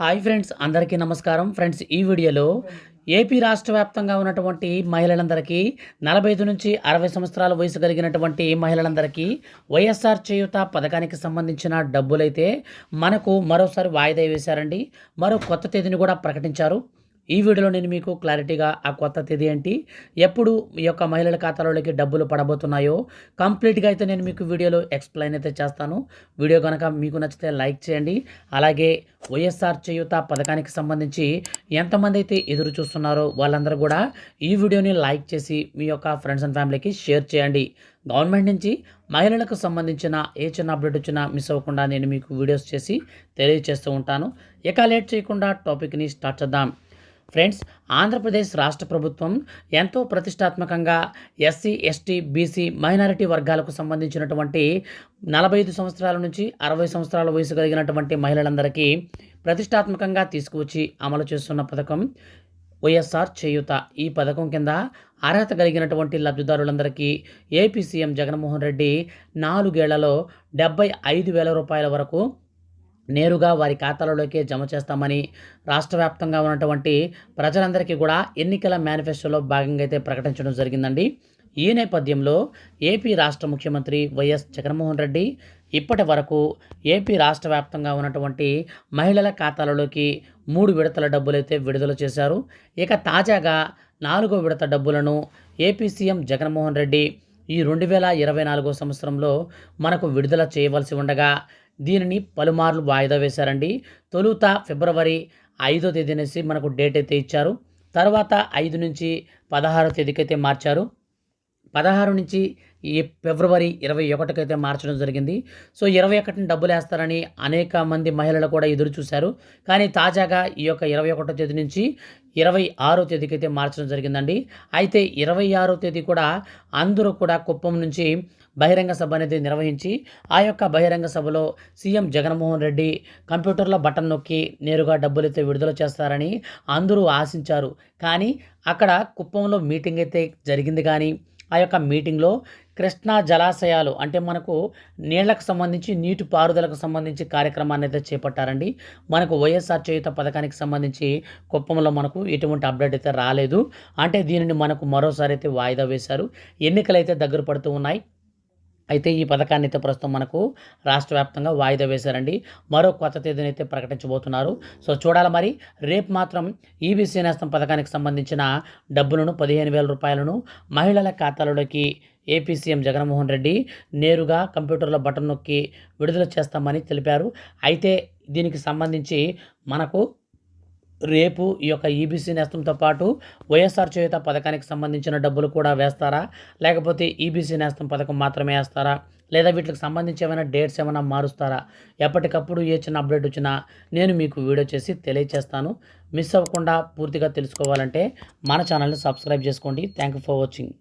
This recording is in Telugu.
హాయ్ ఫ్రెండ్స్ అందరికీ నమస్కారం. ఫ్రెండ్స్ ఈ వీడియోలో ఏపీ రాష్ట్ర వ్యాప్తంగా ఉన్నటువంటి మహిళలందరికీ నలభై ఐదు నుంచి అరవై సంవత్సరాల వయసు కలిగినటువంటి మహిళలందరికీ వైఎస్ఆర్ చేయూత పథకానికి సంబంధించిన డబ్బులైతే మనకు మరోసారి వాయిదా వేశారండి. మరో కొత్త తేదీని కూడా ప్రకటించారు. ఈ వీడియోలో నేను మీకు క్లారిటీగా ఆ కొత్త తేదీ ఏంటి ఎప్పుడు ఈ యొక్క మహిళల ఖాతాలోకి డబ్బులు పడబోతున్నాయో కంప్లీట్గా అయితే నేను మీకు వీడియోలో ఎక్స్ప్లెయిన్ అయితే చేస్తాను. వీడియో కనుక మీకు నచ్చితే లైక్ చేయండి. అలాగే వైఎస్ఆర్ చేయూత పథకానికి సంబంధించి ఎంతమంది అయితే ఎదురు చూస్తున్నారో వాళ్ళందరూ కూడా ఈ వీడియోని లైక్ చేసి మీ యొక్క ఫ్రెండ్స్ అండ్ ఫ్యామిలీకి షేర్ చేయండి. గవర్నమెంట్ నుంచి మహిళలకు సంబంధించిన ఏ చిన్న అప్డేట్ వచ్చినా మిస్ అవ్వకుండా నేను మీకు వీడియోస్ చేసి తెలియజేస్తూ ఉంటాను. ఇక లేట్ చేయకుండా టాపిక్ని స్టార్ట్ చేద్దాం. ఫ్రెండ్స్ ఆంధ్రప్రదేశ్ రాష్ట్ర ప్రభుత్వం ఎంతో ప్రతిష్టాత్మకంగా ఎస్సీ ఎస్టీ బీసీ మైనారిటీ వర్గాలకు సంబంధించినటువంటి నలభై ఐదు సంవత్సరాల నుంచి అరవై సంవత్సరాల వయసు కలిగినటువంటి మహిళలందరికీ ప్రతిష్టాత్మకంగా తీసుకువచ్చి అమలు చేస్తున్న పథకం వైఎస్ఆర్ చేయూత. ఈ పథకం కింద అర్హత కలిగినటువంటి లబ్ధిదారులందరికీ ఏపీ సీఎం జగన్మోహన్ రెడ్డి నాలుగేళ్ళలో డెబ్బై ఐదు వేల రూపాయల వరకు నేరుగా వారి ఖాతాలలోకే జమ చేస్తామని రాష్ట్ర వ్యాప్తంగా ఉన్నటువంటి ప్రజలందరికీ కూడా ఎన్నికల మేనిఫెస్టోలో భాగంగా అయితే ప్రకటించడం జరిగిందండి. ఈ నేపథ్యంలో ఏపీ రాష్ట్ర ముఖ్యమంత్రి వైఎస్ జగన్మోహన్ రెడ్డి ఇప్పటి వరకు ఏపీ రాష్ట్ర వ్యాప్తంగా ఉన్నటువంటి మహిళల ఖాతాలలోకి మూడు విడతల డబ్బులైతే విడుదల చేశారు. ఇక తాజాగా నాలుగో విడత డబ్బులను ఏపీ సీఎం జగన్మోహన్ రెడ్డి ఈ రెండు వేల ఇరవై నాలుగో సంవత్సరంలో మనకు విడుదల చేయవలసి ఉండగా దీనిని పలుమార్లు వాయిదా వేశారండి. తొలుత ఫిబ్రవరి ఐదో తేదీ అనేసి మనకు డేట్ అయితే ఇచ్చారు. తర్వాత ఐదు నుంచి పదహారో తేదీకి అయితే మార్చారు. పదహారు నుంచి ఈ ఫిబ్రవరి ఇరవై ఒకటికైతే మార్చడం జరిగింది. సో ఇరవై ఒకటిని డబ్బులు వేస్తారని అనేక మంది మహిళలు కూడా ఎదురు చూశారు. కానీ తాజాగా ఈ యొక్క ఇరవై ఒకటో తేదీ నుంచి ఇరవై ఆరో తేదీకి అయితే మార్చడం జరిగిందండి. అయితే ఇరవై ఆరో తేదీ కూడా అందరూ కూడా కుప్పం నుంచి బహిరంగ సభ అనేది నిర్వహించి ఆ యొక్క బహిరంగ సభలో సీఎం జగన్మోహన్ రెడ్డి కంప్యూటర్లో బటన్ నొక్కి నేరుగా డబ్బులైతే విడుదల చేస్తారని అందరూ ఆశించారు. కానీ అక్కడ కుప్పంలో మీటింగ్ అయితే జరిగింది కానీ ఆ యొక్క మీటింగ్లో కృష్ణా జలాశయాలు అంటే మనకు నీళ్ళకు సంబంధించి నీటి పారుదలకు సంబంధించి కార్యక్రమాన్ని అయితే చేపట్టారండి. మనకు వైఎస్ఆర్ చేయుత పథకానికి సంబంధించి కుప్పంలో మనకు ఎటువంటి అప్డేట్ అయితే రాలేదు. అంటే దీనిని మనకు మరోసారి అయితే వాయిదా వేశారు. ఎన్నికలు అయితే దగ్గర పడుతూ ఉన్నాయి అయితే ఈ పథకాన్ని అయితే ప్రస్తుతం మనకు రాష్ట్ర వ్యాప్తంగా వాయిదా వేశారండి. మరో కొత్త తేదీని అయితే ప్రకటించబోతున్నారు. సో చూడాలి మరి. రేపు మాత్రం ఈబీసీ నేస్తం పథకానికి సంబంధించిన డబ్బులను పదిహేను వేల రూపాయలను మహిళల ఖాతాలలోకి ఏపీ సీఎం జగన్మోహన్ రెడ్డి నేరుగా కంప్యూటర్లో బటన్ నొక్కి విడుదల చేస్తామని తెలిపారు. అయితే దీనికి సంబంధించి మనకు రేపు ఈ యొక్క ఈబీసీ నేస్తంతో పాటు వైఎస్ఆర్ చేయుత పథకానికి సంబంధించిన డబ్బులు కూడా వేస్తారా? లేకపోతే ఈబీసీ నేస్తం పథకం మాత్రమే వేస్తారా? లేదా వీటికి సంబంధించి ఏమైనా డేట్స్ ఏమైనా మారుస్తారా? ఎప్పటికప్పుడు ఏ చిన్న అప్డేట్ వచ్చినా నేను మీకు వీడియో చేసి తెలియచేస్తాను. మిస్ అవ్వకుండా పూర్తిగా తెలుసుకోవాలంటే మన ఛానల్ని సబ్స్క్రైబ్ చేసుకోండి. Thank you for watching.